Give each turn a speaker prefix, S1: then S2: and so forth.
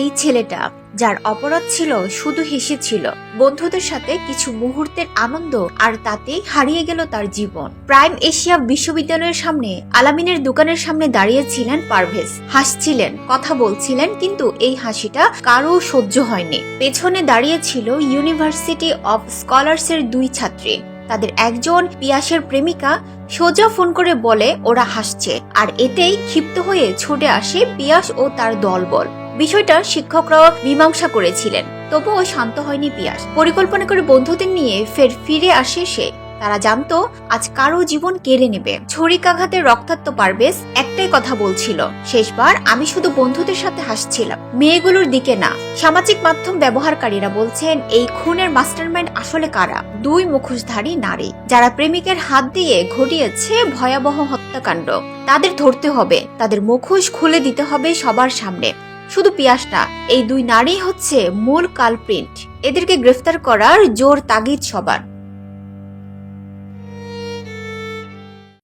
S1: এই ছেলেটা, যার অপরাধ ছিল শুধু হেসেছিল বন্ধুদের সাথে কিছু মুহূর্তের আনন্দ আর তাতেই হারিয়ে গেল তার জীবন। প্রাইম এশিয়া বিশ্ববিদ্যালয়ের সামনে আলামিনের দোকানের সামনে দাঁড়িয়েছিলেন পারভেজ। হাসছিলেন, কথা বলছিলেন, কিন্তু এই হাসিটা কারও সহ্য হয়নি। পেছনে দাঁড়িয়েছিল ইউনিভার্সিটি অফ স্কলার্স এর দুই ছাত্রী। তাদের একজন পিয়াসের প্রেমিকা সোজা ফোন করে বলে, ওরা হাসছে। আর এতেই ক্ষিপ্ত হয়ে ছুটে আসে পিয়াস ও তার দলবল। বিষয়টা শিক্ষকরাও মীমাংসা করেছিলেন। তবুও শান্ত হয়নি পিয়াস। পরিকল্পনা করে বন্ধুদের নিয়ে ফের ফিরে আসে সে। তারা জানতো, আজ কারও জীবন কেড়ে নেবে। ছড়িকাঘাতের রক্তাক্ত পারবেশ একটাই কথা বলছিল। শেষবার আমি শুধু বন্ধুদের সাথে হাসছিলাম। মেয়েগুলোর দিকে না। সামাজিক মাধ্যম ব্যবহারকারীরা বলছেন, এই খুনের মাস্টারমাইন্ড আসলে কারা? দুই মুখোশধারী নারী, যারা প্রেমিকের হাত দিয়ে ঘটিয়েছে ভয়াবহ হত্যাকাণ্ড। তাদের ধরতে হবে। তাদের মুখোশ খুলে দিতে হবে সবার সামনে। শুধু পিয়াস না এই দুই নারী হচ্ছে মূল কালপ্রিন্ট এদেরকে গ্রেফতার করার জোর তাগিদ সবার।